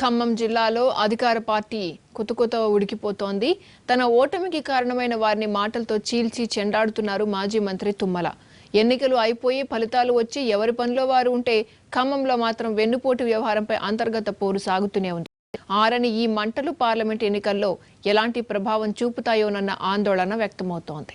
ఖమ్మం జిల్లాలో అధికార పార్టీ కుతకుత ఉడికిపోతోంది. తన ఓటమికి కారణమైన వారిని మాటలతో చీల్చి చెండాడుతున్నారు మాజీ మంత్రి తుమ్మల. ఎన్నికలు అయిపోయి ఫలితాలు వచ్చి ఎవరి పనిలో వారు ఉంటే ఖమ్మంలో మాత్రం వెన్నుపోటు వ్యవహారంపై అంతర్గత పోరు సాగుతూనే ఉంది. ఆరని ఈ మంటలు పార్లమెంట్ ఎన్నికల్లో ఎలాంటి ప్రభావం చూపుతాయోనన్న ఆందోళన వ్యక్తమవుతోంది.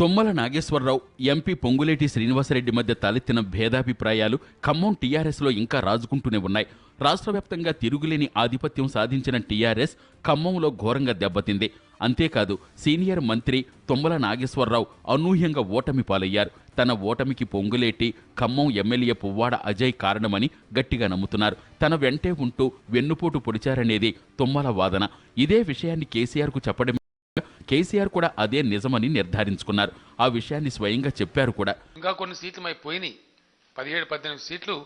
తుమ్మల నాగేశ్వరరావు ఎంపీ పొంగులేటి శ్రీనివాసరెడ్డి మధ్య తలెత్తిన భేదాభిప్రాయాలు ఖమ్మం టీఆర్ఎస్లో ఇంకా రాజుకుంటూనే ఉన్నాయి. రాష్ట్ర వ్యాప్తంగా తిరుగులేని ఆధిపత్యం సాధించిన టీఆర్ఎస్ ఖమ్మంలో ఘోరంగా దెబ్బతింది. అంతేకాదు సీనియర్ మంత్రి తుమ్మల నాగేశ్వరరావు అనూహ్యంగా ఓటమి పాలయ్యారు. తన ఓటమికి పొంగులేటి ఖమ్మం ఎమ్మెల్యే పువ్వాడ అజయ్ కారణమని గట్టిగా నమ్ముతున్నారు. తన వెంటే ఉంటూ వెన్నుపోటు పొడిచారనేది తుమ్మల వాదన. ఇదే విషయాన్ని కేసీఆర్కు చెప్పడం కేసీఆర్ కూడా అదే నిజమని నిర్ధారించుకున్నారు. ఆ విషయాన్ని స్వయంగా చెప్పారు కూడా. ఇంకా కొన్ని సీట్లు మై పోయినాయి పదిహేడు పద్దెనిమిది సీట్లు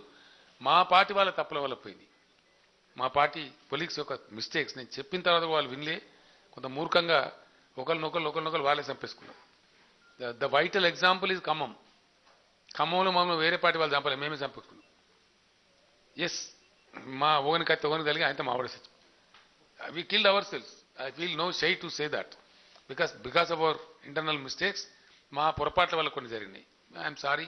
మా పార్టీ వాళ్ళ తప్పుల వల్ల పోయింది. మా పార్టీ పొలిక్స్ యొక్క మిస్టేక్స్ నేను చెప్పిన తర్వాత వాళ్ళు వినలే. కొంత మూర్ఖంగా ఒకరినొకరు ఒకరినొకరు వాళ్ళే చంపేసుకున్నారు. The vital example is Khammam. ఖమ్మంలో మమ్మల్ని వేరే పార్టీ వాళ్ళు చంపలేదు మేమే చంపేసుకున్నాం. ఎస్ మా ఓగని అయితే ఓగని కలిగి ఆయనతో మా we kill our cells I feel no shy to say that Because because of our internal mistakes, మా పొరపాట్ల వల్ల కొన్ని జరిగినాయి. ఐఎమ్ సారీ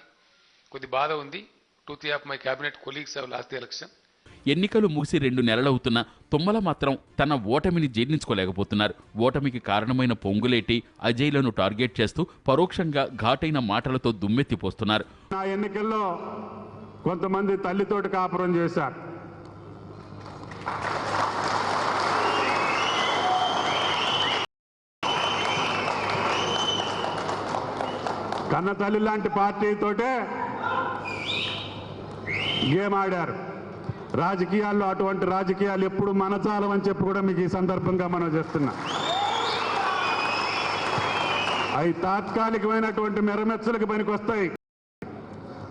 కొద్ది బాధ ఉంది. Two three of my cabinet colleagues have lost election ఎన్నికలు ముగిసి రెండు నెలలవుతున్నా తుమ్మల మాత్రం తన ఓటమిని జీర్ణించుకోలేకపోతున్నారు. ఓటమికి కారణమైన పొంగులేటి అజయ్లను టార్గెట్ చేస్తూ పరోక్షంగా ఘాటైన మాటలతో దుమ్మెత్తిపోస్తున్నారు. నా ఎన్నికల్లో కొంతమంది తల్లితోటి కాపురం చేశారు. కన్న తల్లి లాంటి పార్టీతోటే గేమ్ ఆడారు. రాజకీయాల్లో అటువంటి రాజకీయాలు ఎప్పుడు మనచాలం అని చెప్పి కూడా మీకు ఈ సందర్భంగా మనం చేస్తున్నాం. అవి తాత్కాలికమైనటువంటి మెరమెచ్చలకు పనికొస్తాయి.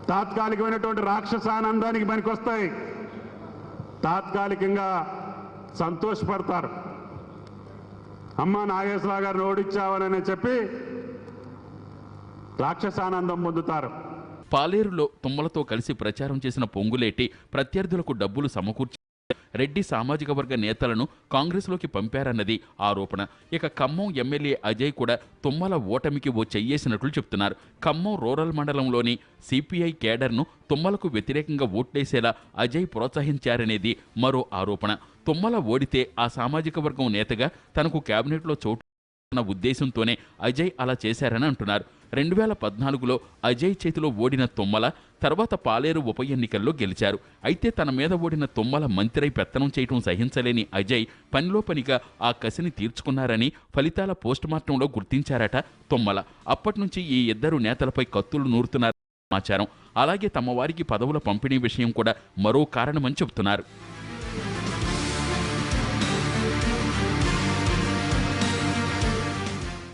తాత్కాలికమైనటువంటి రాక్షసానందానికి పనికొస్తాయి. తాత్కాలికంగా సంతోషపడతారు. అమ్మ నాగేశ్వరరావు గారిని ఓడించావనని చెప్పి రాక్షసానందం పొందుతారు. పాలేరులో తుమ్మలతో కలిసి ప్రచారం చేసిన పొంగులేటి ప్రత్యర్థులకు డబ్బులు సమకూర్చి రెడ్డి సామాజిక వర్గ నేతలను కాంగ్రెస్లోకి పంపారన్నది ఆరోపణ. ఇక ఖమ్మం ఎమ్మెల్యే అజయ్ కూడా తుమ్మల ఓటమికి ఓ చెయ్యేసినట్లు చెప్తున్నారు. ఖమ్మం రూరల్ మండలంలోని సిపిఐ కేడర్ను తుమ్మలకు వ్యతిరేకంగా ఓట్లేసేలా అజయ్ ప్రోత్సహించారనేది మరో ఆరోపణ. తుమ్మల ఓడితే ఆ సామాజిక వర్గం నేతగా తనకు కేబినెట్లో చోటు అన్న ఉద్దేశంతోనే అజయ్ అలా చేశారని అంటున్నారు. రెండు వేల పద్నాలుగులో అజయ్ చేతిలో ఓడిన తుమ్మల తర్వాత పాలేరు ఉప ఎన్నికల్లో గెలిచారు. అయితే తన మీద ఓడిన తుమ్మల మంత్రై పెత్తనం చేయటం సహించలేని అజయ్ పనిలో పనిగా ఆ కసిని తీర్చుకున్నారని ఫలితాల పోస్టుమార్టంలో గుర్తించారట తుమ్మల. అప్పటి నుంచి ఈ ఇద్దరు నేతలపై కత్తులు నూరుతున్నారు సమాచారం. అలాగే తమ వారికి పదవుల పంపిణీ విషయం కూడా మరో కారణమని చెబుతున్నారు.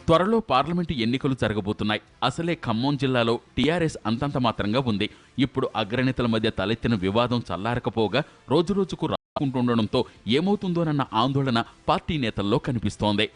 త్వరలో పార్లమెంటు ఎన్నికలు జరగబోతున్నాయి. అసలే ఖమ్మం జిల్లాలో టీఆర్ఎస్ అంతంత మాత్రంగా ఉంది. ఇప్పుడు అగ్రనేతల మధ్య తలెత్తిన వివాదం చల్లారకపోగా రోజురోజుకు రాకుంటుండడంతో ఏమవుతుందోనన్న ఆందోళన పార్టీ నేతల్లో కనిపిస్తోంది.